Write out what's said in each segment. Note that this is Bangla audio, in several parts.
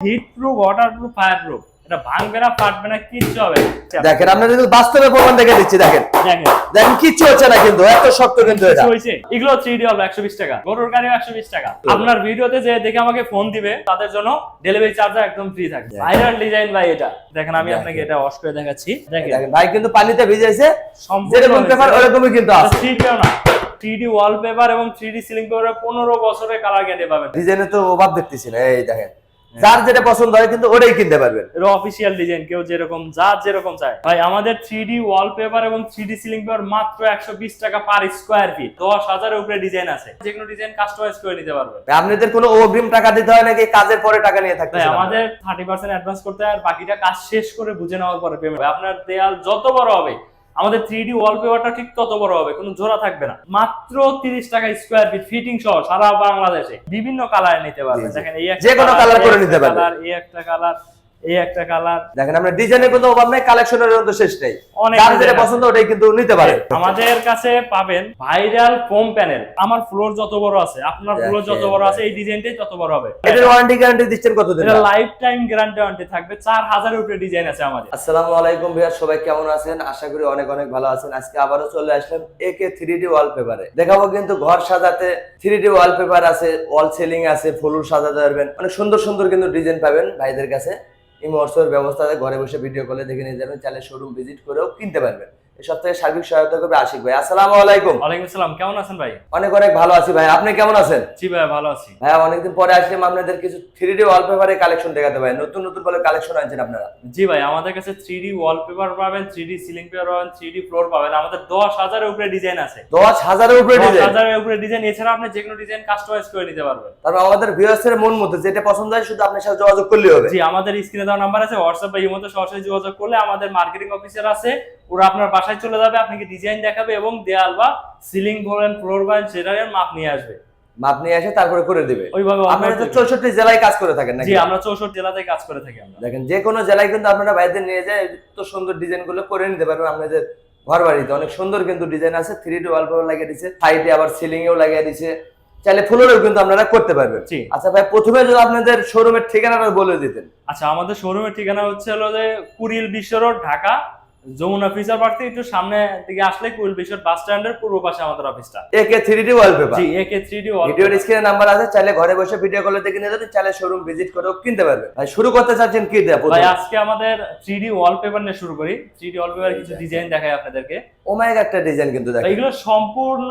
Heat proof water proof fire proof এটা ভাঙবে না ফাটবে না কিচ্ছু হবে দেখেন আপনাদের কিন্তু বাস্তবে প্রমাণ দেখে দিচ্ছি দেখেন। দেখেন। কিচ্ছু হচ্ছে না কিন্তু এত শক্ত কিন্তু এটা। হয়েছে। এগুলো থ্রি ডি হবে একশো বিশ টাকা। গরুর গাড়িও একশো বিশ টাকা। আপনার ভিডিওতে যে দেখে আমাকে ফোন দিবে তাদের জন্য ডেলিভারি চার্জ একদম ফ্রি থাকবে ভাইরাল ডিজাইন ভাই এটা। দেখেন আমি আপনাকে এটা ওয়াশ করে দেখাচ্ছি। দেখেন। ভাই কিন্তু পানিতে ভিজাইছে সম্পূর্ণ যেরকম পেপার ওরকমই কিন্তু আছে। থ্রি না। ওয়ালপেপার এবং সিলিং পেপারে পনেরো বছরের কালার গ্যারান্টি পাবেন। ডিজাইনে তো অভাব দেখতেছি না এই দেখেন। যার যেটা পছন্দ হয় কিন্তু ওটাই কিনতে পারবেন। এটা অফিসিয়াল ডিজাইন কেউ যেরকম যার যেরকম চায়। ভাই আমাদের থ্রি ডি ওয়ালপেপার এবং থ্রি ডি সিলিং পেপার মাত্র একশো বিশ টাকা পার স্কোয়ার ফিট দশ হাজারের উপরে ডিজাইন আছে। যে কোনো ডিজাইন কাস্টমাইজ করে নিতে পারবেন। আপনাদের কোনো অগ্রিম টাকা দিতে হয় নাকি কাজের পরে টাকা নিয়ে থাকতে ভাই আমাদের থার্টি পার্সেন্ট অ্যাডভান্স করতে হয় আর বাকিটা কাজ শেষ করে বুঝে নেওয়ার পরে পেমেন্ট আপনার দেয়াল যত বড় হবে আমাদের থ্রি ডি ওয়ালপেপারটা ঠিক তত বড় হবে কোনো জোড়া থাকবে না মাত্র তিরিশ টাকা স্কোয়ার ফিট ফিটিং সহ সারা বাংলাদেশে বিভিন্ন কালার নিতে পারবে। দেখেন এই একটা যে কোনো colour, colour করে নিতে পারবেন। এই একটা কালার এই একটা কালার দেখেন আমরা ডিজাইনের কোনো অভাব নাই কালেকশনের শেষ নেই। অনেক যার যেটা পছন্দ ওটাই কিন্তু নিতে পারে। আমাদের কাছে পাবেন ভাইরাল ফোম প্যানেল আমার ফ্লোর যত বড় আছে আপনার ফ্লোর যত বড় আছে এই ডিজাইনটাই তত বড় হবে। এটার ওয়ারেন্টি গ্যারান্টি দিচ্ছেন কতদিন? এটা লাইফ টাইম গ্যারান্টি ওয়ারেন্টি থাকবে। চার হাজারের উপরে ডিজাইন আছে আমাদের। আসসালামু আলাইকুম ভাইয়া সবাই কেমন আছেন? আশা করি অনেক অনেক ভালো আছেন। আজকে আবারও চলে আসলাম একে থ্রি ডি ওয়ালপেপারে দেখাবো কিন্তু ঘর সাজাতে থ্রি ডি ওয়ালপেপার আছে ওয়াল সিলিং আছে ফুলুর সাজাতে পারবেন। অনেক সুন্দর সুন্দর কিন্তু ডিজাইন পাবেন ভাইদের কাছে। ইমর্সের ব্যবস্থা আছে ঘরে বসে ভিডিও কলে দেখে নিয়ে যাবেন চাইলে শোরুম ভিজিট করেও কিনতে পারবেন। এই সপ্তাহে সার্বিক সহায়তা করবে আশিক ভাই। আসসালামু আলাইকুম। ওয়ালাইকুম আসসালাম কেমন আছেন ভাই? অনেক অনেক ভালো আছি ভাই। আপনি কেমন আছেন? জি ভাই ভালো আছি। ভাইয়া অনেকদিন পরে আসলাম আপনাদের কিছু থ্রি ডি কালেকশন দেখাতে ভাই। নতুন নতুন বলে কালেকশন আনছেন আপনারা। জি ভাই আমাদের কাছে থ্রি ডি ওয়ালপেপার পাবেন থ্রি ডি সিলিং পেপার পাবেন থ্রি ডি ফ্লোর পাবেন। আমাদের দশ হাজারের উপরে ডিজাইন আছে। দশ হাজারের উপরে ডিজাইন হাজারের উপরে ডিজাইন এছাড়া আপনি যে কোনো ডিজাইন কাস্টমাইজ করে নিতে পারবেন। তারপর আমাদের ভিউয়ার্সের মন মতো যেটা পছন্দ হয় শুধু আপনার সাথে যোগাযোগ করলেই হবে। জি আমাদের স্ক্রিনে দেওয়া নাম্বার আছে হোয়াটসঅ্যাপ বা ইমোতে সরাসরি যোগাযোগ করলে আমাদের মার্কেটিং অফিসার আছে। ওরা আপনার বাসায় চলে যাবে আপনাকে ডিজাইন দেখাবে এবং দেয়াল বা সিলিং বলেন ফ্লোর বলেন সেটার মাপ নিয়ে আসবে। মাপ নিয়ে এসে তারপরে করে দিবে। ওইভাবে আপনারা তো আমরা- চৌষট্টি জেলায় কাজ করে থাকেন নাকি? জি আমরা চৌষট্টি জেলাতে কাজ করে থাকি আমরা। দেখেন যে কোনো জেলায় কিন্তু আপনারা বাইরে নিয়ে যায় তো সুন্দর ডিজাইনগুলো করে নিতে পারবেন। আপনাদের ঘর বাড়িতে অনেক সুন্দর কিন্তু ডিজাইন আছে থ্রি ডি ওয়ালপেপার লাগিয়ে সাইডে আবার সিলিং এও লাগিয়ে চাইলে ফুলেরও কিন্তু আপনারা করতে পারবেন। আচ্ছা ভাই প্রথমে যদি আপনাদের শোরুমের ঠিকানাটা বলে দিতেন। আচ্ছা আমাদের শোরুমের ঠিকানা হচ্ছে হলো যে Kuril Bishwa road Dhaka Jamuna future park থেকে একটু সামনে দিকে আসলে কুড়িল বিশ্ব বাস স্ট্যান্ডের পূর্ব পাশে আমাদের অফিসটা। একে থ্রি ডি ওয়ালপেপার জি একে থ্রি ডি ভিডিওর স্ক্রিনে নাম্বার আছে চাইলে ঘরে বসে ভিডিও কলে দেখে নিয়ে যাবেন চাইলে শোরুম ভিজিট করেও কিনতে পারবেন। ভাই শুরু করতে চাচ্ছেন কি দেয়া ভাই আজকে আমাদের থ্রি ডি ওয়ালপেপার নিয়ে শুরু করি। থ্রি ডি ওয়ালপেপার কিছু ডিজাইন দেখাই আপনাদেরকে। ওমাইক একটা ডিজাইন কিন্তু দেখেন। এগুলো সম্পূর্ণ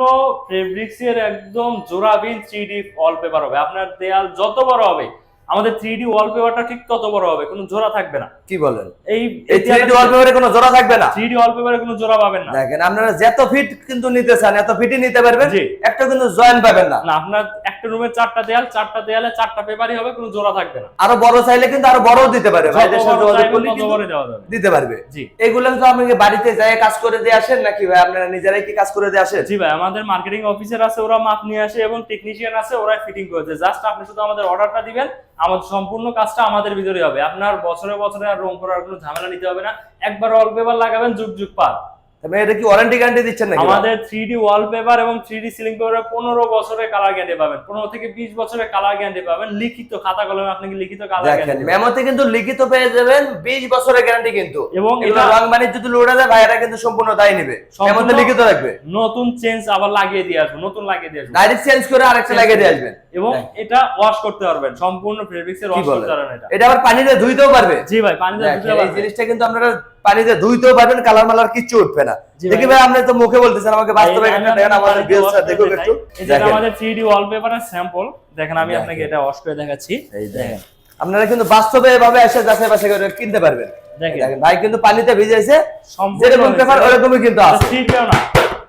ফেব্রিক্স এর একদম জোড়াবিন থ্রি ডি ওয়ালপেপার হবে। আপনার দেয়াল যত বড় হবে আমাদের থ্রি ডি ওয়ালপেপারটা ঠিক তত বড় হবে কোনো জোড়া থাকবে না। কি বলেন? এই থ্রি ডি ওয়ালপেপারে কোনো জোড়া থাকবে না? থ্রি ডি ওয়ালপেপারে কোনো জোড়া পাবেন না। দেখেন আপনারা যত ফিট কিন্তু নিতে চান এত ফিটই নিতে পারবেন একটা কিন্তু জয়েন্ট পাবেন না। না আপনার একটা রুমে চারটা দেয়াল চারটা দেয়ালে চারটা পেপারই হবে কোনো জোড়া থাকবে না। আরও বড় চাইলে কিন্তু আরও বড়ও দিতে পারে ভাইদের সাথে বড় যোগাযোগ করলে কিন্তু বড় দেওয়া যাবে। দিতে পারবে। জি। এগুলো তো আপনি বাড়িতে যায় কাজ করে দিয়ে আসেন নাকি ভাই? আপনারা নিজেরাই কি কাজ করে দিয়ে আসেন? জি ভাই আমাদের মার্কেটিং অফিসার আছে ওরা মাপ নিয়ে আসে এবং টেকনিশিয়ান আছে ওরা ফিটিং করেছে। জাস্ট আপনি শুধু আমাদের অর্ডারটা দিবেন আমাদের সম্পূর্ণ কাজটা আমাদের ভিতরে হবে। আপনার বছরে বছরে আর রং করার কোনো ঝামেলা নিতে হবে না। একবার ওয়ালপেপার লাগাবেন যুগ যুগ পার। তবে এটা কি ওয়ারেন্টি গ্যারান্টি দিচ্ছেন নাকি? আমাদের থ্রি ওয়ালপেপার এবং থ্রি সিলিং পেপারে পনেরো বছরের কালার গ্যারান্টি পাবেন। পনেরো থেকে বিশ বছরের কালার গ্যারান্টি পাবেন। লিখিত খাতা কলমে আপনাকে লিখিত কালার গ্যারান্টি মেমোতে কিন্তু লিখিত পেয়ে যাবেন 20 বছরের গ্যারান্টি কিন্তু। এবং এটা রং বানিয়ে যদি লোড়া যায় ভাইরা কিন্তু সম্পূর্ণ দায় নিবে। মেমোতে লিখিত রাখবে নতুন চেঞ্জ আবার লাগিয়ে দিয়ে আসব নতুন লাগিয়ে দিয়ে আসব। ডাইরেক্ট চেঞ্জ করে আরেকটা লাগিয়ে দিয়ে আসবেন। এবং এটা ওয়াশ করতে পারবেন। সম্পূর্ণ ফেব্রিক্স এর ওয়াশ করতে পারবেন এটা। এটা আবার পানিতে ধুইতেও পারবে। জি ভাই পানিতে দেখেন, ধুতে এই জিনিসটা কিন্তু আপনারা পানিতে ধুইতেও পারবেন কালার মালার কিচ্ছু উঠবে না। দেখি ভাই। আপনি তো মুখে বলতেছেন আমাকে বাস্তবে একটা দেখেন আমাদের ভিউয়ার্সরা wash একটু। দেখেন। আমাদের 3D ওয়ালপেপারের স্যাম্পল দেখেন আমি আপনাকে এটা ওয়াশ করে দেখাচ্ছি। এই দেখেন। আপনারা কিন্তু বাস্তবে এভাবে এসে যাচাই বাছাই করে কিনতে পারবেন। দেখেন। ভাই কিন্তু পানিতে ভিজেছে সম্পূর্ণ যেরকম পেপার ওরকমই কিন্তু আছে। ছিড়বেও না।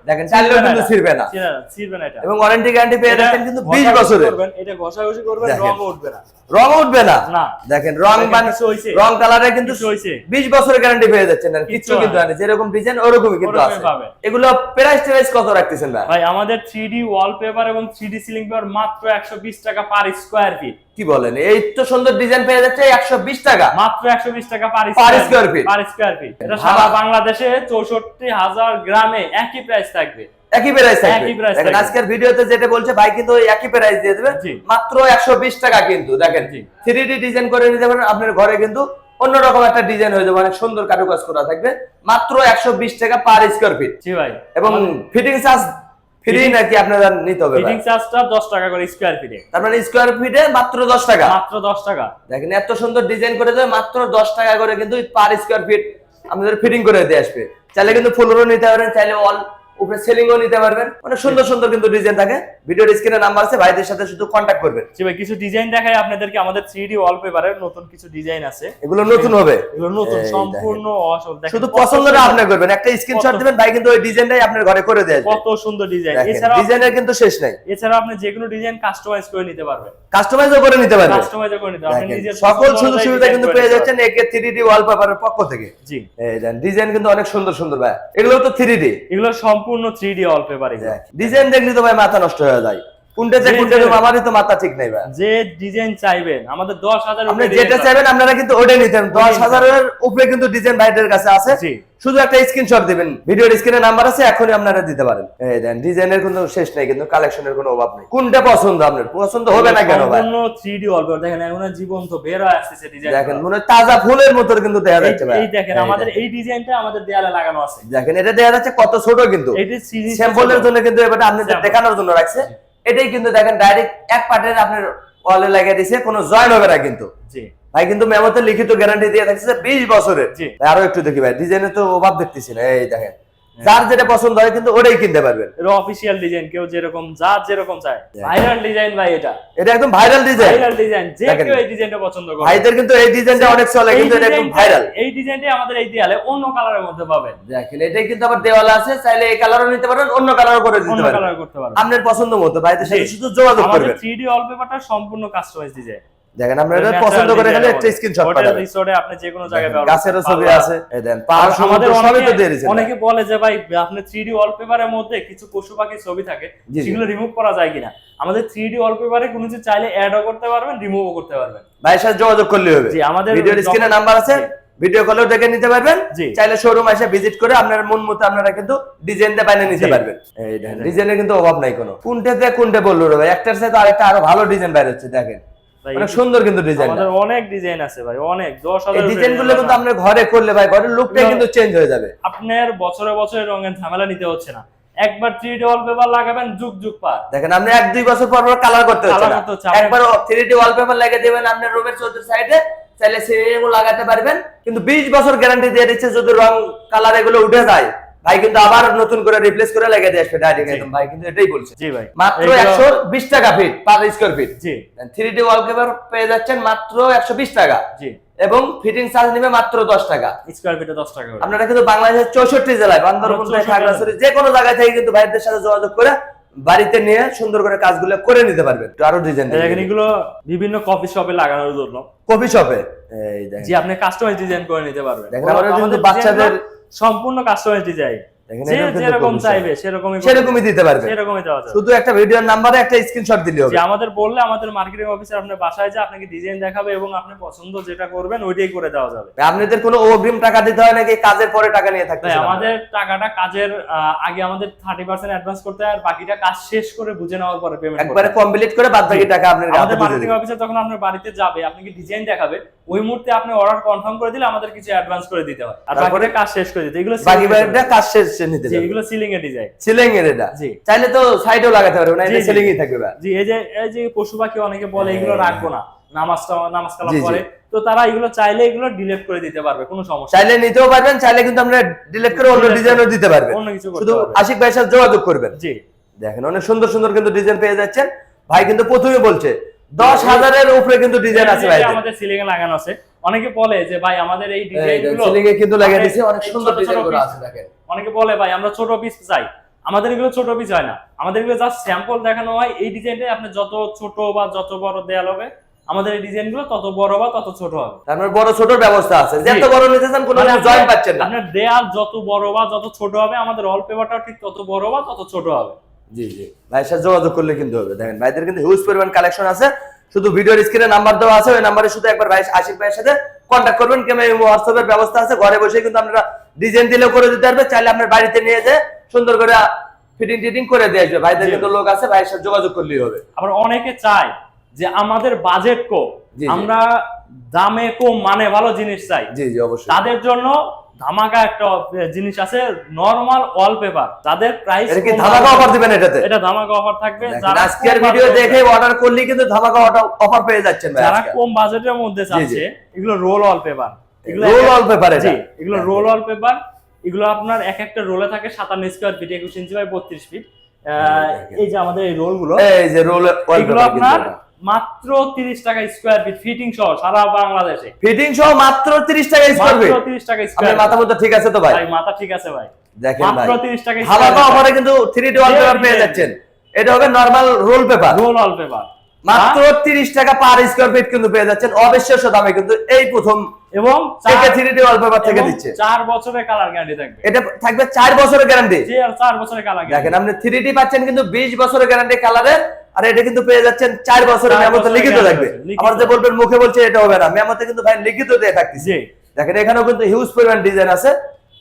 দেখেন চাইলেও কিন্তু ছিড়বে না। ছিড়বে না, এটা। এবং ওয়ারেন্টি গ্যারান্টি পেয়ে যাচ্ছেন কিন্তু 20 বছরের। করবেন, এটা ঘষাঘষি করবেন রং উঠবে না। রং উঠবে না? না। দেখেন রং কিছু হইছে? রং কালারে কিন্তু কিছু হইছে? 20 বছরের গ্যারান্টি পেয়ে যাচ্ছেন কিচ্ছু কিচ্ছু কিন্তু না যেরকম ডিজাইন ওরকমই কিন্তু আছে। এগুলো প্রাইস টেরাইস কত রাখতেছেন ভাই? ভাই আমাদের 3D ওয়ালপেপার এবং 3D সিলিং পেপার মাত্র 120 টাকা পার স্কয়ার ফিট কি বলেন? এই তো সুন্দর ডিজাইন পেয়ে যাচ্ছে 120 টাকা। মাত্র 120 টাকা per square feet। Per square feet এটা সারা বাংলাদেশে 64000 গ্রামে একই প্রাইস থাকবে। একই প্রাইস থাকবে। আজকের ভিডিওতে যেটা বলছে ভাই কিন্তু একই প্রাইস দিয়ে দেবে। মাত্র একশো বিশ টাকা কিন্তু। দেখেন। থ্রি ডি ডিজাইন করে নিতে পারেন আপনার ঘরে কিন্তু অন্যরকম একটা ডিজাইন হয়ে যাবে অনেক সুন্দর কারুকাজ করা থাকবে। মাত্র একশো বিশ টাকা পার স্কোয়ার ফিট জি ভাই। এবং ফিটিং চার্জ ফ্রি নাকি আপনারা নিতে হবে ফিটিং? চার্জটা দশ টাকা করে স্কোয়ার ফিটে তার মানে স্কোয়ার ফিটে মাত্র দশ টাকা। মাত্র দশ টাকা। দেখেন এত সুন্দর ডিজাইন করে দেবে মাত্র দশ টাকা করে কিন্তু পার স্কোয়ার ফিট আমাদের ফিটিং করে দিয়ে আসবে। চাইলে কিন্তু ফুলরও নিতে পারেন চাইলে অল উপরে সেলিংও নিতে পারবেন। অনেক সুন্দর সুন্দর কিন্তু ডিজাইন থাকে। ভিডিওর স্ক্রিনে নাম্বার আছে ভাইদের সাথে শুধু কন্ট্যাক্ট করবেন। জি ভাই কিছু ডিজাইন দেখাই আপনাদেরকে আমাদের থ্রি ডি ওয়ালপেপারের নতুন কিছু ডিজাইন আছে। এগুলো নতুন হবে। এগুলো নতুন সম্পূর্ণ দেখেন। শুধু পছন্দটা আপনি করবেন। একটা স্ক্রিনশট দিবেন ভাই কিন্তু ওই ডিজাইনটাই আপনার ঘরে করে দেয় কত সুন্দর ডিজাইন এছাড়া ডিজাইনের কিন্তু শেষ নাই। এছাড়া আপনি যে কোনো ডিজাইন কাস্টমাইজ করে নিতে পারবেন। কাস্টমাইজও করে নিতে পারবেন। কাস্টমাইজ করে নিতে পারবেন। আপনি নিজের সকল সুযোগ সুবিধা কিন্তু পেয়ে যাচ্ছেন একে থ্রি ডি ওয়ালপেপারের পক্ষ থেকে। জি। এই ডিজাইন কিন্তু অনেক সুন্দর সুন্দর ভাই। এগুলো তো থ্রি ডি এগুলো সম্পূর্ণ থ্রি ডি পেপার ডিজাইন দেখলে তো ভাই মাথা নষ্ট হয়ে যায়। কোনটা আমারই তো মাথা ঠিক নাই ভাই। যে ডিজাইন চাইবেন আমাদের দশ হাজার আপনি যেটা চাইবেন আপনারা কিন্তু ওটাই নিতেন দশ হাজারের উপরে কিন্তু ডিজাইন ভাইদের কাছে আছে। শুধু একটা স্ক্রিনশট দিবেন। ভিডিওর স্ক্রিনে নাম্বার আছে এখনই আপনারা দিতে পারেন। এই দেন ডিজাইনের কোনো শেষ নাই কিন্তু কালেকশনের কোনো অভাব নেই। কোনটা পছন্দ আপনার? পছন্দ হবে না কেন ভাই? সম্পূর্ণ থ্রি ডি দেখেন এখন জীবন্ত বের হয়ে আসতেছে ডিজাইন দেখেন মনে তাজা ফুলের মতো কিন্তু দেখা যাচ্ছে ভাই। এই দেখেন আমাদের। এই ডিজাইনটা আমাদের দেয়ালে লাগানো আছে। দেখেন এটা দেখা যাচ্ছে কত ছোট কিন্তু। এটি স্যাম্পলের জন্য কিন্তু এবারে আপনাদের দেখানোর জন্য রাখছে। এটাই কিন্তু দেখেন ডাইরেক্ট এক পার্টের আপনার ওয়ালে লাগিয়ে দিছে কোনো জয়েন হবে না কিন্তু। জি। ভাই কিন্তু মেমোতে লিখিত গ্যারান্টি দিয়ে থাকছে বিশ বছরের। আরও একটু দেখি ভাই ডিজাইনে তো অভাব দেখতেছি না এই দেখেন। যার যেটা পছন্দ হয় কিন্তু ওটাই কিনতে পারবেন। এটা অফিসিয়াল ডিজাইন কেউ যেরকম যা যেরকম চায়। ভাইরাল ডিজাইন ভাই এটা। এটা একদম ভাইরাল ডিজাইন ভাইরাল ডিজাইন যে কেউ এই ডিজাইনটা পছন্দ করে। ভাইদের কিন্তু এই ডিজাইনটা অনেক চলে কিন্তু এটা একদম ভাইরাল এই ডিজাইনটাই আমাদের এই দেয়ালে অন্য কালারের মধ্যে পাবেন। দেখেন এটাই কিন্তু আবার দেওয়ালে আছে চাইলে এই কালারও নিতে পারেন অন্য কালারও করে দিতে পারেন। অন্য কালার করতে পারবেন। আপনার পছন্দ মতো ভাইদের সাথে। শুধু যোগাযোগ করবেন আমাদের করবেন। 3D ওয়ালপেপারটা সম্পূর্ণ কাস্টমাইজ ডিজাইন দেখেন আপনারা পছন্দ করে খালি একটা স্ক্রিনশট পাঠাবেন। রিসোর্টে আপনি যে কোনো জায়গায় গাছেরও ছবি আছে। এই দেন আর পাহাড় আমাদের সবই তো দিয়ে অনেকে দিয়েছেন অনেকে বলে যে ভাই আপনি 3D ওয়ালপেপারের মধ্যে কিছু পশু পাখির ছবি থাকে। সেগুলো রিমুভ করা যায় কিনা? আমাদের 3D ওয়ালপেপারে কোনো কিছু চাইলে অ্যাডও করতে পারবেন রিমুভও করতে পারবেন। ভাইয়ের সাথে যোগাযোগ করলে হবে। জি আমাদের ভিডিওর স্ক্রিনে নাম্বার আছে। ভিডিও কলেও দেখে নিতে পারবেন। জি। চাইলে শোরুম এসে ভিজিট করে আপনার মন মতো আপনারা কিন্তু ডিজাইনটা বানিয়ে নিতে পারবেন। এই দেখেন ডিজাইনের কিন্তু অভাব নাই কোনো। কোনটাতে কোনটা বলল ভাই? একটার সাথে আরেকটা আরও ভালো ডিজাইন বাইরে হচ্ছে দেখেন। অনেক সুন্দর কিন্তু ডিজাইন আমাদের অনেক ডিজাইন আছে ভাই অনেক এই কিন্তু আপনার ঘরে করলে ভাই ঘরের লুকটা কিন্তু চেঞ্জ হয়ে যাবে। আপনার বছরে বছরে রঙের ঝামেলা নিতে হচ্ছে না। একবার 3D ওয়ালপেপার লাগাবেন যুগ যুগ পার। দেখেন আপনি এক দুই বছর পর পর কালার করতে হচ্ছে আপনি- একবার থ্রি ডি ওয়ালপেপার লাগিয়ে দেবেন আপনার রুমের সাইডে চাইলে লাগাতে পারবেন। কিন্তু বিশ বছর গ্যারান্টি দিয়ে দিচ্ছে যদি রং কালার এগুলো উঠে যায় ভাই কিন্তু আবার নতুন করে রিপ্লেস করে লাগিয়ে দিয়ে আসবে ডাইরেক্ট একদম। ভাই কিন্তু এটাই বলছে। জি ভাই। মাত্র এগুলো- একশো বিশ টাকা ফিট পার স্কোয়ার ফিট জি। থ্রি ডি ওয়ালপেপার পেয়ে যাচ্ছেন মাত্র একশো বিশ টাকা। জি। এবং ফিটিং চার্জ নেবে মাত্র দশ টাকা। স্কোয়ার ফিটে দশ টাকা করে। আপনারা কিন্তু বাংলাদেশের চৌষট্টি জেলায় বান্দরবন থেকে খাগড়াছড়ি যে কোনো জায়গায় থেকে কিন্তু ভাইদের সাথে যোগাযোগ করে বাড়িতে নিয়ে সুন্দর করে কাজগুলো করে নিতে পারবেন। আরও ডিজাইন দেখেন এগুলো বিভিন্ন কফি শপে লাগানোর জন্য। কফি শপে এই দেখেন। জি আপনি কাস্টমাইজ ডিজাইন করে নিতে পারবেন। দেখেন, আমাদের কিন্তু বাচ্চাদের- সম্পূর্ণ কাস্টমাইজ ডিজাইন দেখেন যে এটাও কিন্তু যেরকম চাইবে সেরকমই সেরকমই দিতে পারবে। সেরকমই দেওয়া যাবে। শুধু একটা ভিডিওর নাম্বারে একটা স্ক্রিনশট দিলে হবে। আমাদের বললে আমাদের মার্কেটিং অফিসার আপনার বাসায় যে আপনাকে ডিজাইন দেখাবে এবং আপনি পছন্দ যেটা করবেন ওইটাই করে দেওয়া যাবে। আপনাদের কোনো অগ্রিম টাকা দিতে হয় নাকি কাজের পরে টাকা নিয়ে থাকতে তাই আমাদের টাকাটা কাজের আগে আমাদের থার্টি পার্সেন্ট অ্যাডভান্স করতে হয় আর বাকিটা কাজ শেষ করে বুঝে নেওয়ার পরে পেমেন্ট একবারে কমপ্লিট করে বাদ বাকি টাকা আপনার আমাদের মার্কেটিং অফিসার যখন আপনার বাড়িতে যাবে আপনাকে ডিজাইন দেখাবে ওই মুহূর্তে আপনি অর্ডার কনফার্ম করে দিলে আমাদের কিছু অ্যাডভান্স করে দিতে হয়। আর বাকিটা কাজ শেষ করে দিতে এগুলো বাকি কাজ শেষে নিতে জি, এগুলো সিলিং এর ডিজাইন সিলিং এর এটা? জি। চাইলে তো সাইডেও লাগাতে পারবে না এটা জি। সিলিংই থাকবে। জি এই যে এই যে পশু পাখি অনেকে বলে এগুলো হ্যাঁ। রাখব না। নামাজটা নামাজ কালাম জি, জি। করে তো তারা এগুলো চাইলে এগুলো ডিলিট করে দিতে পারবে কোনো সমস্যা চাইলে নিতেও পারবেন চাইলে কিন্তু আমরা ডিলিট করে অন্য ডিজাইনও দিতে পারবেন। অন্য কিছু শুধু আশিক ভাইয়ের সাথে যোগাযোগ করবেন। জি। দেখেন অনেক সুন্দর সুন্দর কিন্তু ডিজাইন পেয়ে যাচ্ছেন। ভাই কিন্তু প্রথমে বলছে দশ হাজারের উপরে কিন্তু ডিজাইন আছে ভাই আমাদের সিলিং এ লাগানো আছে অনেকে বলে যে ভাই আমাদের এই ডিজাইনগুলো কিন্তু লাগিয়ে দিয়েছে অনেক সুন্দর ডিজাইন করা আছে দেখেন। অনেকে বলে ভাই আমরা ছোট পিস চাই। আমাদের এগুলো ছোট পিস হয় না। আমাদের এগুলো জাস্ট স্যাম্পল দেখানো হয়। এই ডিজাইনটাই আপনি যত ছোট বা যত বড় দেয়াল হবে আমাদের এই ডিজাইনগুলো তত বড় বা তত ছোট হবে। তারপর বড় ছোট ব্যবস্থা আছে। যত বড় নিতে চান কোনো মানে জয়েন পাচ্ছেন না। আপনার দেয়াল যত বড় বা যত ছোট হবে আমাদের অল পেপারটাও ঠিক তত বড় বা তত ছোট হবে। জি জি। ভাইয়ের সাথে যোগাযোগ করলে কিন্তু হবে। দেখেন ভাইদের কিন্তু হিউজ পরিমাণ কালেকশন আছে। শুধু ভিডিওর স্ক্রিনে নাম্বার দেওয়া আছে ওই নাম্বারে শুধু একবার ভাই আশিক ভাইয়ের সাথে কন্ট্যাক্ট করবেন। কিংবা হোয়াটসঅ্যাপের ব্যবস্থা আছে ঘরে বসে কিন্তু আপনারা ডিজাইন দিলেও করে দিতে পারবে চাইলে আপনার বাড়িতে নিয়ে যেয়ে সুন্দর করে ফিটিং টিটিং করে দিয়ে আসবে। ভাইদের। কিন্তু লোক আছে ভাইয়ের সাথে যোগাযোগ করলেই হবে। আবার অনেকে চায় যে আমাদের বাজেট জি। আমরা দামে কম মানে ভালো জিনিস চাই। জি জি অবশ্যই। তাদের জন্য ধামাকা একটা জিনিস আছে নরমাল ওয়ালপেপার তাদের প্রাইস এটা কি ধামাকা অফার দিবেন এটাতে? এটা ধামাকা অফার থাকবে। যারা আজকের ভিডিও দেখে অর্ডার করলেই কিন্তু ধামাকা অফার পেয়ে যাচ্ছেন ভাই যারা কম বাজেটের মধ্যে। চাচ্ছে এগুলো রোল ওয়ালপেপার এগুলো রোল ওয়ালপেপার এটা। এগুলো রোল ওয়ালপেপার এগুলো আপনার এক একটা রোলে থাকে সাতান্ন স্কোয়ার ফিট একুশ ইঞ্চি বাই বত্রিশ ফিট এই যে আমাদের এই রোলগুলো এই যে রোল এগুলো আপনার মাত্র তিরিশ টাকা স্কোয়ার ফিট ফিটিং সহ সারা বাংলাদেশে। ফিটিং সহ মাত্র 30 টাকা স্কয়ার মাত্র ফিট তিরিশ টাকা স্কয়ার মাথা মতো ঠিক আছে তো ভাই? ভাই মাথা ঠিক আছে ভাই। দেখেন ভাই। মাত্র তিরিশ টাকা হালাকা অফারে কিন্তু 3D ওয়ালপেপার পেয়ে যাচ্ছেন। এটা হবে normal roll paper roll wallpaper মাত্র 30 টাকা পার স্কয়ার ফিট কিন্তু পেয়ে যাচ্ছেন। অবিশ্বাস্য দামে কিন্তু এই প্রথম এবং থেকে চার- 3D ওয়ালপেপার থেকে দিচ্ছে। চার বছরের কালার গ্যারান্টি থাকবে। এটা থাকবে 4 বছরের গ্যারান্টি আর চার বছরের কালার দেখেন আপনি 3D পাচ্ছেন কিন্তু 20 বছরের গ্যারান্টি কালারের আর এটা কিন্তু পেয়ে যাচ্ছেন 4 বছরের চার মেমোতে লিখিত থাকবে আমার যে বলবেন মুখে বলছে এটা হবে না। মেমোতে কিন্তু ভাই লিখিত দিয়ে থাকতেছে। দেখেন এখানেও কিন্তু হিউজ পরিমাণ ডিজাইন আছে।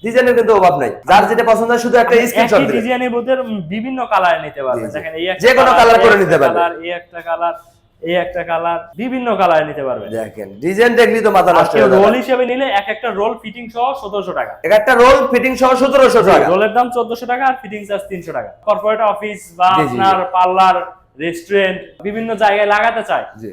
ডিজাইনের কিন্তু অভাব নাই। যার যেটা পছন্দ হয় শুধু একটা স্ক্রিনশট একই দিবেন ডিজাইনের মধ্যে বিভিন্ন কালার নিতে। দেখেন এই যে কোনো colour করে নিতে এই একটা কালার এই একটা কালার বিভিন্ন কালার নিতে পারবে। দেখেন ডিজাইন দেখলি তো মাথা নষ্ট হয়ে রোল হিসেবে নিলে এক একটা রোল ফিটিং সহ সতেরোশো টাকা। এক একটা রোল ফিটিং সহ 1700 টাকা। রোলের দাম চোদ্দশো টাকা আর ফিটিং চার্জ তিনশো টাকা। কর্পোরেট অফিস বা। আপনার পার্লার রেস্টুরেন্ট বিভিন্ন জায়গায় লাগাতে চায়। জি।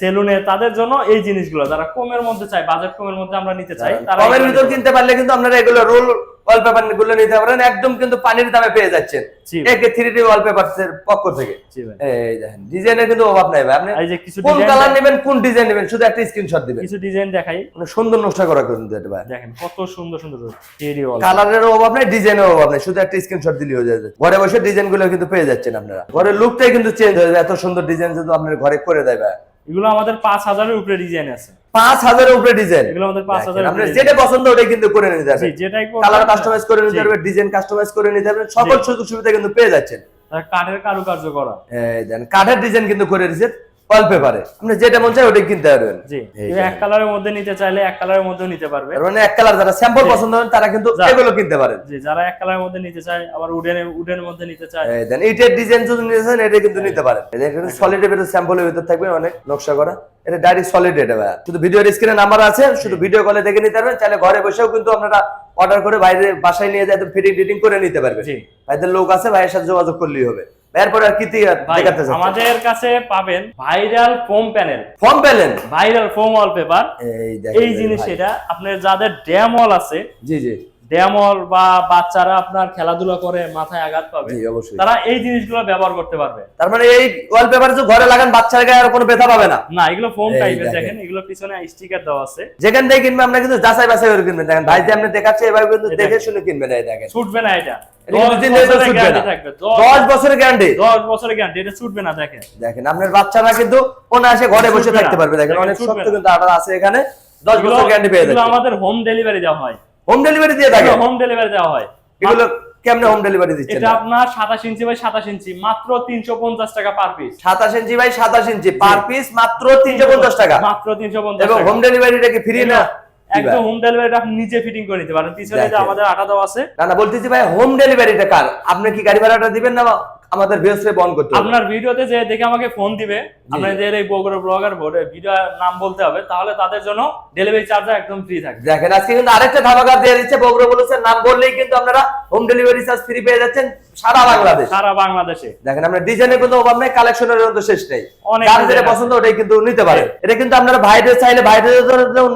সেলুনে তাদের জন্য এই জিনিসগুলো যারা কমের মধ্যে চায় বাজেট কমের মধ্যে আমরা নিতে চাই তারা কমের ভিতর কিনতে পারলে কিন্তু আমরা রেগুলার রোল ওয়ালপেপারগুলো নিতে পারেন একদম কিন্তু পানির দামে পেয়ে যাচ্ছেন। একে 3D ওয়ালপেপার এর পক্ষ থেকে। এই দেখেন কিন্তু অভাব নাই ভাই। আপনি কোন কালার নেবেন কোন ডিজাইন নেবেন শুধু একটা স্ক্রিনশট দিবেন। কিছু ডিজাইন দেখাই। মানে সুন্দর নকশা করা কিন্তু এটা ভাই। দেখেন কত সুন্দর সুন্দর থ্রি ওয়াল কালারের অভাব নাই ডিজাইনের অভাব নাই শুধু একটা স্ক্রিনশট দিলেই হয়ে যাবে। ঘরে বসে ডিজাইনগুলো কিন্তু পেয়ে যাচ্ছেন আপনারা। ঘরের লুকটাই কিন্তু চেঞ্জ হয়ে যায় এত সুন্দর ডিজাইন যদি আপনার ঘরে করে দেয় ভাই। এগুলো আমাদের পাঁচ হাজারের উপরে ডিজাইন আছে। পাঁচ হাজারের উপরে ডিজাইন এগুলো আমাদের পাঁচ হাজার আপনার যেটা পছন্দ ওটাই কিন্তু করে নিতে জি, পারবেন যেটাই কালার কাস্টমাইজ করে নিতে। পারবেন ডিজাইন কাস্টমাইজ করে নিতে পারবেন সকল। সুযোগ সুবিধা কিন্তু পেয়ে যাচ্ছেন। কাঠের কারুকার্য করা। এই দেন কাঠের ডিজাইন কিন্তু করে দিচ্ছে ওয়ালপেপারে আপনি যেটা মন চায় ওটাই কিনতে পারবেন। জি। এক কালারের মধ্যে নিতে চাইলে এক কালারের মধ্যেও নিতে পারবে। মানে এক কালার যারা স্যাম্পল। পছন্দ করেন তারা কিন্তু এগুলো কিনতে পারেন। জি যারা এক কালারের মধ্যে নিতে চায় আবার উডেনের উডেনের মধ্যে নিতে চায়। এই দেন ডিজাইন যদি নিতে চান এটা কিন্তু নিতে পারেন। এটা কিন্তু সলিড এর স্যাম্পলের ভিতর থাকবে অনেক নকশা করা। এটা ডাইরেক্ট সলিড এটা ভাই শুধু ভিডিওর স্ক্রিনে নাম্বার আছে শুধু ভিডিও কলে দেখে নিতে পারবেন। চাইলে ঘরে বসেও কিন্তু আপনারা অর্ডার করে বাইরে বাসায় নিয়ে যেতে ফিটিং টিটিং করে নিতে পারবেন। জি। ভাইদের লোক আছে ভাইয়ের সাথে যোগাযোগ করলেই হবে। এরপরে আর কি দেখাতে চাচ্ছেন? আমাদের কাছে পাবেন viral foam panel. Foam panel? Viral foam wallpaper. এই জিনিস এটা আপনার যাদের ড্যাম ওয়াল আছে জি জি। ড্যামল বা বাচ্চারা আপনার খেলাধুলা করে মাথায় আঘাত পাবে তারা এই জিনিসগুলো ব্যবহার করতে পারবে। তার মানে এই ওয়ালপেপার যে ঘরে লাগান বাচ্চার গায়ে আর কোনো ব্যথা পাবে না। না এগুলো ফোম টাইপের দেখেন। এগুলো পিছনে স্টিকার দেওয়া আছে। যেখান থেকে কিনবেন আপনি কিন্তু যাচাই বাছাই করে কিনবেন। দেখেন ভাই যে আপনি দেখাচ্ছে এভাবে কিন্তু দেখে শুনে কিনবেন এই দেখেন। ছুটবে না এটা। এটা দশ দিন দিন বছরের গ্যারান্টি দশ বছরের গ্যারান্টি দশ বছরের গ্যারান্টি এটা ছুটবে না দেখেন। দেখেন আপনার বাচ্চারা কিন্তু অনায়াসে ঘরে বসে থাকতে পারবে। দেখেন দেখেন, অনেক শক্ত কিন্তু আটা আছে এখানে। দশ এগুলো- বছর গ্যারান্টি পেয়ে এগুলো আমাদের হোম ডেলিভারি দেওয়া হয়। হোম ডেলিভারি দিয়ে থাকে? হোম ডেলিভারি দেওয়া হয়। এগুলো কেমনে হোম ডেলিভারি দিচ্ছেন এটা আপনার সাতাশ ইঞ্চি বাই সাতাশ ইঞ্চি মাত্র তিনশো পঞ্চাশ টাকা পার পিস সাতাশ ইঞ্চি বাই সাতাশ ইঞ্চি পার পিস মাত্র তিনশো পঞ্চাশ টাকা। মাত্র তিনশো পঞ্চাশ এবং হোম ডেলিভারিটা কি ফ্রি না? একদম হোম ডেলিভারি আপনি নিজে ফিটিং করে নিতে পারেন। পিছনে যে আমাদের আটা দেওয়া আছে। না না বলতেছি ভাই হোম ডেলিভারিটা কার? আপনি কি গাড়ি ভাড়াটা দিবেন না আমাদের বৃহস্পতি বন্ধ করতে হবে। আপনার ভিডিওতে যে দেখে আমাকে ফোন দিবে আপনাদের এই বগুড়া ব্লগার ভিডিও নাম বলতে হবে তাহলে তাদের জন্য ডেলিভারি চার্জ একদম ফ্রি থাকবে। দেখেন আজকে কিন্তু আরেকটা ধামাকা দিয়ে দিচ্ছে বগুড়া বলেছেন নাম বললেই কিন্তু আপনারা হোম ডেলিভারি চার্জ ফ্রি পেয়ে যাচ্ছেন সারা বাংলাদেশ। সারা বাংলাদেশে। দেখেন আপনার ডিজাইনের কোনো অভাব নেই কালেকশনের কিন্তু শেষ নেই। যার যেটা পছন্দ ওটাই কিন্তু নিতে পারেন এটা কিন্তু আপনারা ভাইদের চাইলে বাইরে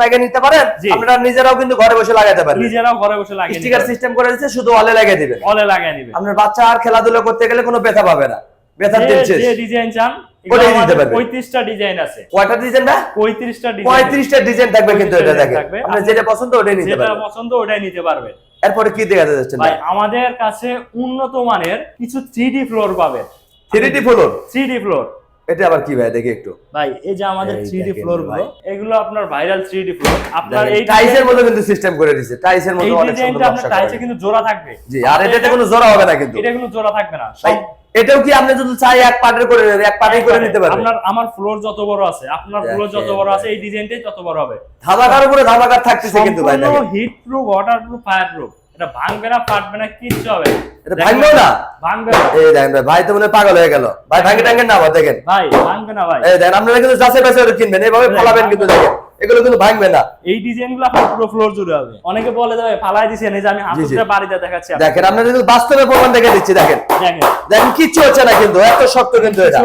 লাগিয়ে নিতে পারেন। জি। আপনারা নিজেরাও কিন্তু ঘরে বসে লাগাতে পারবেন। নিজেরাও ঘরে বসে লাগিয়ে স্টিকার সিস্টেম করে দিচ্ছে শুধু অলে লাগিয়ে দিবেন। অলে লাগিয়ে নিবে আপনার বাচ্চা আর খেলাধুলা করতে গেলে কোনো ব্যথা পাবে না। ব্যথার দিন যে- ডিজাইন চান ওটাই দিতে পারবে। ডিজাইন আছে। কয়টা ডিজাইন না পঁয়ত্রিশটা ডিজাইন পঁয়ত্রিশটা ডিজাইন থাকবে কিন্তু এটা 35টা থাকবে। আপনি যেটা পছন্দ ওটাই নিতে যেটা পছন্দ ওটাই নিতে পারবে এরপরে কি দেখাতে যাচ্ছেন ভাই? আমাদের কাছে উন্নত মানের কিছু থ্রি ফ্লোর পাবে three D floor three floor এটা আবার কি ভাই? দেখি একটু। ভাই এই যে আমাদের এই থ্রি দেখেন ফ্লোরগুলো এগুলো আপনার ভাইরাল থ্রি ফ্লোর আপনার এই টাইসের মধ্যে কিন্তু সিস্টেম করে দিছে। টাইসের মধ্যে অনেক সুন্দর আপনার নকশা টাইসে কিন্তু জোড়া থাকবে। জি আর এটাতে কোনো জোড়া হবে না কিন্তু। এটা কোনো জোড়া থাকবে না। ভাই, এটাও কি আপনি যদি চাই এক পার্টের করে এক পার্টেই করে নিতে পারবেন? আপনার আমার ফ্লোর যত বড় আছে আপনার ফ্লোর যত বড় আছে এই ডিজাইনটাই তত বড় হবে। ধামাকার উপরে ধামাকার থাকতেছে কিন্তু ভাই। Heat proof water proof fire proof এটা ভাঙবে না ফাটবে না কিচ্ছু হবে। এটা ভাঙবে না? ভাঙবে না। এই দেখেন ভাই ভাই তো মনে পাগল হয়ে গেল। ভাই ভাঙে টাঙ্গেন না দেখেন। ভাই ভাঙবে না ভাই। এই দেখেন আপনারা কিন্তু যাচাই বাছাই কিনবেন এইভাবে ফলাবেন কিন্তু দেখেন। এগুলো কিন্তু ভাঙবে না। এই ডিজাইনগুলো আপনার পুরো ফ্লোর জুড়ে হবে। অনেকে বলে দেবে ফালাই দিছেন এই যে আমি। হাতুড়ে বাড়িতে দেখাচ্ছি দেখেন আপনারা কিন্তু বাস্তবে প্রমাণ দেখে দিচ্ছি দেখেন। দেখেন। দেখেন কিচ্ছু হচ্ছে না কিন্তু এত শক্ত কিন্তু এটা।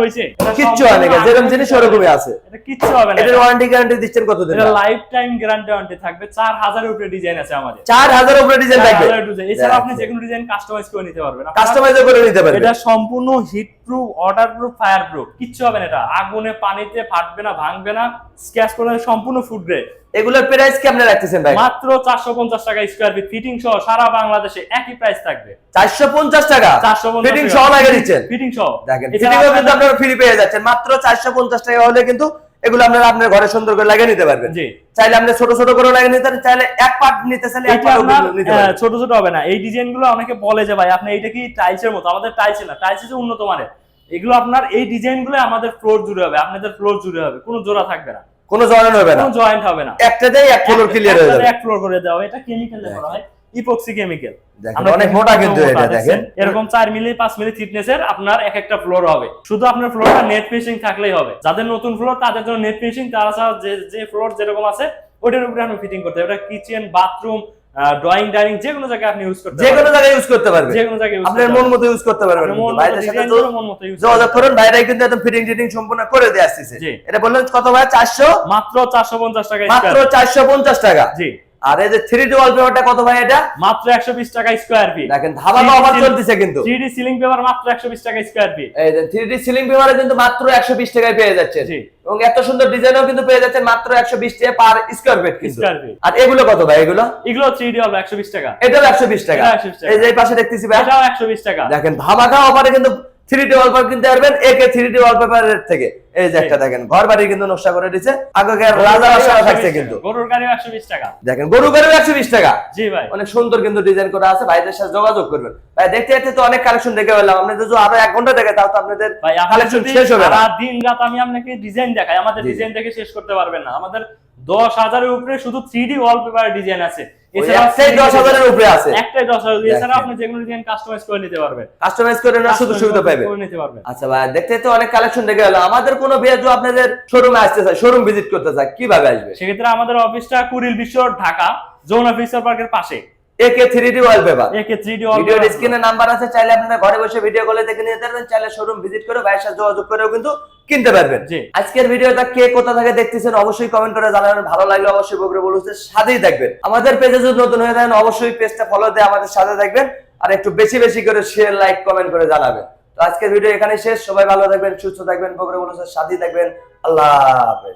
কিচ্ছু হয় না যেরকম জিনিস ওরকমই আছে। এটা কিচ্ছু হবে না। এটার ওয়ারেন্টি গ্যারান্টি দিচ্ছেন কতদিন? এটা লাইফ টাইম গ্যারান্টি ওয়ারেন্টি থাকবে। চার হাজারের উপরে ডিজাইন আছে আমাদের। চার হাজার উপরে ডিজাইন থাকবে। এছাড়া আপনি যে কোনো ডিজাইন কাস্টমাইজ করে নিতে পারবেন। কাস্টমাইজ করে নিতে পারবেন। এটা সম্পূর্ণ heat proof water proof fire proof কিচ্ছু হবে না এটা। আগুনে পানিতে ফাটবে না ভাঙবে না। স্ক্র্যাচ করবে না সম্পূর্ণ ফুড গ্রেড এগুলোর প্রাইস কি আপনারা রাখতেছেন ভাই? মাত্র চারশো পঞ্চাশ টাকা স্কয়ার ফিট ফিটিং সহ সারা বাংলাদেশে একই প্রাইস থাকবে। চারশো পঞ্চাশ টাকা? 450 ফিটিং সহ লাগিয়ে দিচ্ছেন? ফিটিং সহ। দেখেন ফিটিং কিন্তু আপনারা ফ্রি পেয়ে যাচ্ছেন। মাত্র চারশো পঞ্চাশ টাকা হলে কিন্তু এগুলো আপনারা আপনার ঘরে সুন্দর করে লাগিয়ে নিতে পারবেন। জি। চাইলে আপনি ছোট ছোট করে লাগিয়ে নিতে পারেন চাইলে এক পার্ট নিতে চাইলে এক আপনার নিতে আহ, পারবেন। ছোট ছোট হবে না। এই ডিজাইনগুলো অনেকে বলে যে ভাই আপনি এইটা কি টাইলসের মতো? আমাদের টাইলস না টাইলস হচ্ছে উন্নত মানের। এগুলো আপনার এই ডিজাইনগুলো আমাদের ফ্লোর জুড়ে হবে আপনাদের ফ্লোর জুড়ে হবে কোনো জোড়া থাকবে না। কোনো জয়েন্ট হবে না। কোনো জয়েন্ট হবে না। একটাতেই এক ফ্লোর ক্লিয়ার হয়ে যাবে। এক ফ্লোর করে দেওয়া হবে। এটা কেমিক্যাল করা হয়। ইপক্সি কেমিক্যাল অনেক মোটা কিন্তু এটা দেখেন। এরকম চার মিলি পাঁচ মিলি থিকনেসের আপনার এক একটা ফ্লোর হবে। শুধু আপনার ফ্লোরটা নেট ফিনিশিং থাকলেই হবে। যাদের নতুন ফ্লোর তাদের জন্য নেট ফিনিশিং তারা যে যে ফ্লোর যেরকম আছে ওটার উপরে আপনি ফিটিং করতে হবে কিচেন বাথরুম ড্রয়িং ডাইনিং যে কোনো জায়গায় আপনি ইউজ করতে যে কোনো জায়গায় ইউজ করতে পারবেন। যে কোনো জায়গায় আপনার মন মতো ইউজ করতে পারবেন ভাইদের সাথে মন মতো যোগাযোগ করুন। ভাইরাই কিন্তু একদম ফিটিং টিটিং সম্পূর্ণ করে দিয়ে আসতেছে। জি। এটা বললেন কত ভাই? চারশো? পারবেন। মাত্র চারশো পঞ্চাশ টাকা মাত্র স্কোয়ার চারশো পঞ্চাশ টাকা। জি। আর এই যে থ্রি ডি ওয়ালপেপারটা কত ভাই এটা? মাত্র একশো বিশ টাকা স্কোয়ার ফিট দেখেন ধামাকা অফার চলতেছে কিন্তু। থ্রি ডি সিলিং পেপার মাত্র একশো বিশ টাকা স্কোয়ার ফিট এই যে থ্রি ডি সিলিং পেপারে কিন্তু মাত্র একশো বিশ টাকায় পেয়ে যাচ্ছেন। জি। এবং এত সুন্দর ডিজাইনও কিন্তু পেয়ে যাচ্ছেন মাত্র একশো বিশ টাকা পার স্কোয়ার ফিট কিন্তু। আর এগুলো কত ভাই এগুলো? এগুলো থ্রি ডি হবে একশো বিশ টাকা। এটাও একশো বিশ টাকা। এটাও 120 টাকা। এই যে পাশে দেখতেছি ভাই। এটাও একশো বিশ টাকা। দেখেন ধামাকা অফারে কিন্তু থ্রি ডি ওয়ালপেপার কিনতে পারবেন একে থ্রি ডি ওয়ালপেপারের থেকে। এই যে একটা দেখেন ঘর বাড়ি কিন্তু নকশা করে আগে রাজা থাকছে কিন্তু। গরুর একশো বিশ টাকা। দেখেন গরু গাড়িও একশো বিশ টাকা। জি ভাই। অনেক সুন্দর কিন্তু ডিজাইন করা আছে ভাইদের সাথে যোগাযোগ করবেন। ভাই দেখতে দেখতে তো অনেক কালেকশন দেখে পেলাম আপনাদের যদি আরও এক ঘণ্টা দেখে তাও তো আপনাদের ভাই কালেকশন শেষ হবে না। দিন রাত আমি আপনাকে ডিজাইন দেখাই আমাদের। ডিজাইন দেখে শেষ করতে পারবেন না। আমাদের দশ হাজারের উপরে শুধু থ্রি ডি ওয়ালপেপার ডিজাইন আছে। উপরে আছে। একটাই হাজার আপনি যে কোনো ডিজাইন কাস্টমাইজ করে নিতে পারবেন। কাস্টমাইজ করে শুধু সুবিধা করে নিতে পারবেন। আচ্ছা ভাই দেখতে তো অনেক কালেকশন দেখে গেল। আমাদের কোনো বিয়ে আপনাদের শোরুমে আসতে চায় শোরুম ভিজিট করতে চায় কীভাবে আসবে? সেক্ষেত্রে আমাদের অফিসটা কুড়িল বিশ্ব ঢাকা জোন অফিসার পার্কের পাশে একে থ্রি ডি ওয়ালপেপার একে থ্রি ডি ভিডিও স্ক্রিনে নাম্বার আছে চাইলে আপনারা ঘরে বসে ভিডিও কলে দেখে নিতে পারবেন চাইলে শোরুম ভিজিট করে ভাইয়ের সাথে যোগাযোগ করেও কিন্তু কিনতে পারবেন। আজকের ভিডিওটা কে কোথা থেকে দেখতেছেন অবশ্যই কমেন্ট করে জানাবেন ভালো লাগলে অবশ্যই বকরে সাথেই থাকবেন। আমাদের পেজে যদি নতুন হয়ে থাকেন অবশ্যই পেজটা ফলো দিয়ে আমাদের সাথে থাকবেন আর একটু বেশি বেশি করে শেয়ার লাইক কমেন্ট করে জানাবেন। তো আজকের ভিডিও এখানে শেষ সবাই ভালো থাকবেন সুস্থ থাকবেন বকরে বলুন সাথেই থাকবেন। আল্লাহ হাফেজ।